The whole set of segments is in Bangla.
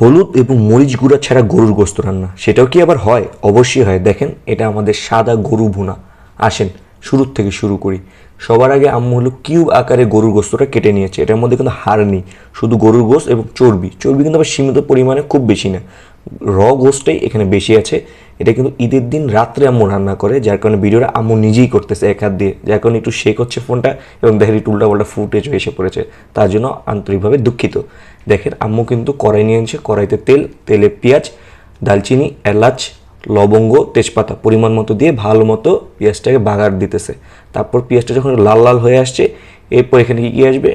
হলুদ এবং মরিচ গুঁড়া ছাড়া গরুর গোস্ত রান্না। সেটাও কি আবার হয়? অবশ্যই হয়। দেখেন, এটা আমাদের সাদা গরু ভুনা। আসেন, শুরুর থেকে শুরু করি। সবার আগে আম্মু হলো কিউব আকারে গরুর গোস্তটা কেটে নিয়েছে। এটার মধ্যে কিন্তু হাড় নেই। শুধু গরুর গোস্ত এবং চর্বি। চর্বি কিন্তু আবার সীমিত পরিমাণে খুব বেশি না। র গোস্তটাই এখানে বেশি আছে। এটা কিন্তু ঈদের দিন রাত্রে আম্মু রান্না করে, যার কারণে ভিডিওটা আম্মু নিজেই করতেছে এক হাত দিয়ে। যার কারণে একটু শেক হচ্ছে ফোনটা এবং দেখেন একটু উল্টাপাল্টা ফুটেজ এসে পড়েছে। তার জন্য আন্তরিকভাবে দুঃখিত। দেখেন আম্মু কিন্তু কড়াই নিয়ে এনেছে কড়াইতে তেল, তেলে পেঁয়াজ, দালচিনি, এলাচ, লবঙ্গ, তেজপাতা পরিমাণ মতো দিয়ে ভালো মতো পেঁয়াজটাকে বাগার দিতেছে। তারপর পেঁয়াজটা যখন লাল লাল হয়ে আসছে, এরপর এখানে কি কী আসবে?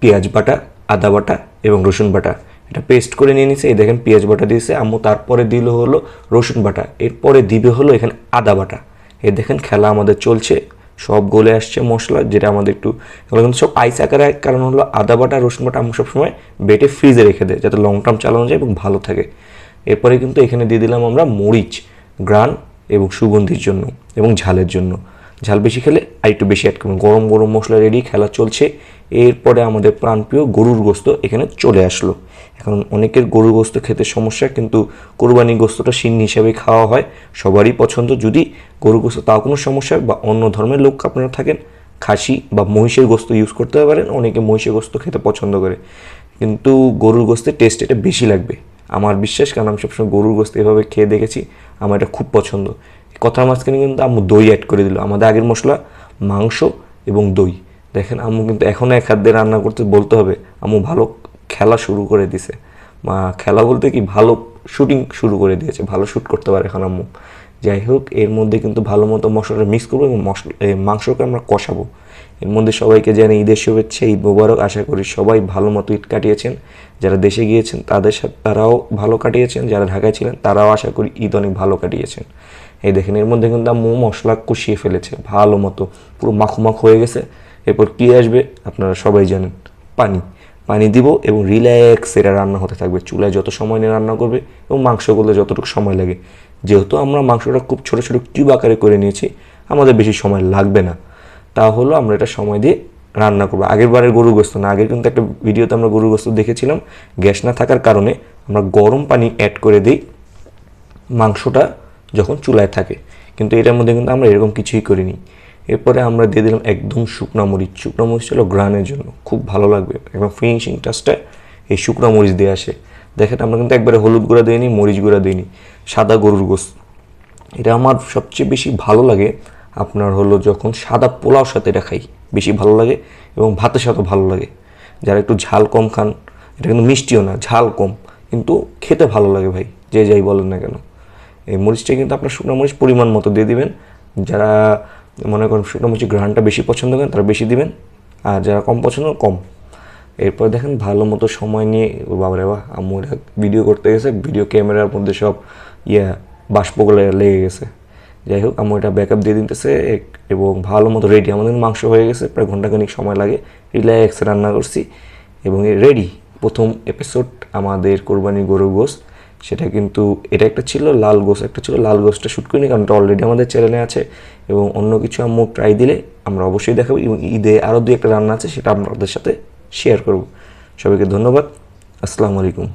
পেঁয়াজ বাটা, আদা বাটা এবং রসুন বাটা। এটা পেস্ট করে নিয়ে নিছে, এই দেখেন পেঁয়াজ বাটা দিয়েছে, আম্মু তারপরে দিল হলো রসুন বাটা, এরপরে দিবে হলো এখানে আদা বাটা। এই দেখেন খেলা আমাদের চলছে, সব গলে আসছে মশলা, যেটা আমাদের একটু, এগুলো কিন্তু সব আইস আকারে, কারণ হলো আদা বাটা, রসুন বাটা আম্মু সবসময় বেটে ফ্রিজে রেখে দেয়, যাতে লং টার্ম চালানো যায় এবং ভালো থাকে। এরপরে কিন্তু এখানে দিয়ে দিলাম আমরা মরিচ গ্রান এবং সুগন্ধির জন্য এবং ঝালের জন্য। ঝাল বেশি খেলে আর একটু বেশি অ্যাড করুন। গরম গরম মশলা রেডি খেলা চলছে। এরপরে আমাদের প্রাণপ্রিয় গরুর গোস্ত এখানে চলে আসলো। এখন অনেকের গরুর গোস্ত খেতে সমস্যা, কিন্তু কোরবানি গোস্তটা সিন্নি হিসাবে খাওয়া হয়, সবারই পছন্দ। যদি গরু গোস্ত তাও কোনো সমস্যা বা অন্য ধর্মের লোক আপনারা থাকেন, খাসি বা মহিষের গোস্ত ইউজ করতে পারেন। অনেকে মহিষের গোস্ত খেতে পছন্দ করে। কিন্তু গরুর গোস্তের টেস্ট এটা বেশি লাগবে। আমার বিশ্বাস, কারণ আমি সবসময় গরুর গোস্ত এভাবে খেয়ে দেখেছি, আমার এটা খুব পছন্দ। কথার মাঝখানে কিন্তু আম্মু দই অ্যাড করে দিল। আমাদের আগের মশলা মাংস এবং দই। দেখেন আম্মু কিন্তু এখনও এক হাত দিয়ে রান্না করতে বলতে হবে, আম্মু ভালো খেলা শুরু করে দিছে। মা, খেলা বলতে কি ভালো শুটিং শুরু করে দিয়েছে, ভালো শ্যুট করতে পারে এখন আম্মু। যাই হোক, এর মধ্যে কিন্তু ভালো মতো মশলাটা মিক্স করব এবং মশলা মাংসকে আমরা কষাবো। এর মধ্যে সবাইকে জানি ঈদের শুভেচ্ছা, ঈদ মোবারক। আশা করি সবাই ভালো মতো ঈদ কাটিয়েছেন। যারা দেশে গিয়েছেন, তাদের সাথে তারাও ভালো কাটিয়েছেন। যারা ঢাকায় ছিলেন, তারাও আশা করি ঈদ অনেক ভালো কাটিয়েছেন। এই দেখেন, এর মধ্যে কিন্তু আম্মু মশলা কষিয়ে ফেলেছে, ভালো মতো, পুরো মাখো মাখো হয়ে গেছে। এরপর কী আসবে? আপনারা সবাই জানেন, পানি। পানি দিব এবং রিল্যাক্স এটা রান্না হতে থাকবে, চুলায় যত সময় নিয়ে রান্না করবে এবং মাংসগুলো যতটুকু সময় লাগে। যেহেতু আমরা মাংসটা খুব ছোটো ছোটো কিউব আকারে করে নিয়েছি, আমাদের বেশি সময় লাগবে না। তা হলো আমরা এটা সময় দিয়ে রান্না করব। আগের বারের গরু গোস্ত না, আগের কিন্তু একটা ভিডিওতে আমরা গরু গোস্ত দেখেছিলাম। গ্যাস না থাকার কারণে আমরা গরম পানি অ্যাড করে দিই মাংসটা যখন চুলায় থাকে। কিন্তু এটার মধ্যে কিন্তু আমরা এরকম কিছুই করিনি। এরপরে আমরা দিয়ে দিলাম একদম শুকনো মরিচ। শুকনো মরিচ ছিল গ্রানের জন্য। খুব ভালো লাগবে। একদম ফিনিশিং টাচটা এই শুকনো মরিচ দিয়ে আসে। দেখেন, আমরা কিন্তু একবারে হলুদ গুঁড়া দিইনি মরিচ গুঁড়া দিইনি সাদা গরুর গোস্ত। এটা আমার সবচেয়ে বেশি ভালো লাগে। আপনার হলো যখন সাদা পোলাওর সাথে এটা খাই, বেশি ভালো লাগে এবং ভাতের সাথে ভালো লাগে। যারা একটু ঝাল কম খান, এটা কিন্তু মিষ্টিও না, ঝাল কম। কিন্তু খেতে ভালো লাগে ভাই, যে যাই বলেন না কেন। এই মরিচটা কিন্তু আপনার শুকনো মরিচ পরিমাণ মতো দিয়ে দিবেন। যারা মনে করেন শুকনো মরিচের ঘ্রাণটা বেশি পছন্দ করেন, তারা বেশি দিবেন। আর যারা কম পছন্দ কম। এরপর দেখেন ভালো মতো সময় নিয়ে বাবারে বাহ এটা ভিডিও করতে গেছে ভিডিও ক্যামেরার মধ্যে সব ইয়া, বাষ্পগুলো লেগে গেছে। যাই হোক, আম্মু এটা ব্যাকআপ দিয়ে দিতেছে এবং ভালো মতো রেডি আমাদের মাংস হয়ে গেছে, প্রায় ঘন্টাখানিক সময় লাগে। রিল্যাক্স রান্না করছি এবং রেডি প্রথম এপিসোড আমাদের কোরবানি গরু গোস সেটা কিন্তু, এটা একটা ছিল লাল গোস একটা ছিল লাল গোসটা শ্যুট করিনি, কারণ এটা অলরেডি আমাদের চ্যানেলে আছে এবং অন্য কিছু আম্মু ট্রাই দিলে আমরা অবশ্যই দেখাবো এবং ঈদে আরও দু একটা রান্না আছে, সেটা আপনাদের সাথে শেয়ার করব। সবাইকে ধন্যবাদ। আসসালামু আলাইকুম।